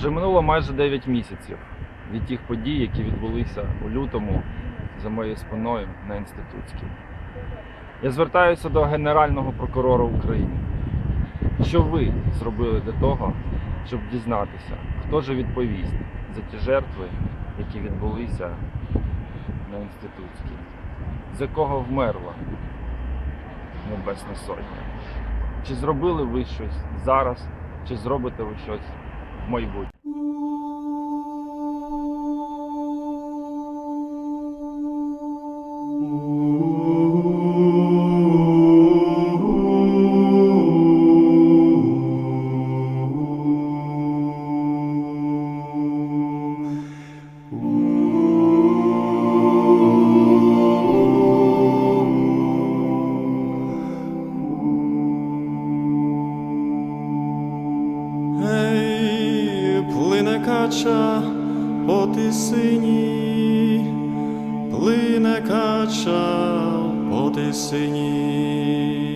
Вже минуло майже 9 місяців від тих подій, які відбулися у лютому за моєю спиною на інститутській. Я звертаюся до Генерального прокурора України. Що ви зробили для того, щоб дізнатися, хто же відповість за ті жертви, які відбулися на інститутській, за кого вмерла Небесна Сотня? Чи зробили ви щось зараз, чи зробите ви щось в майбутньому? Плине кача по тисині, плине кача по тисині.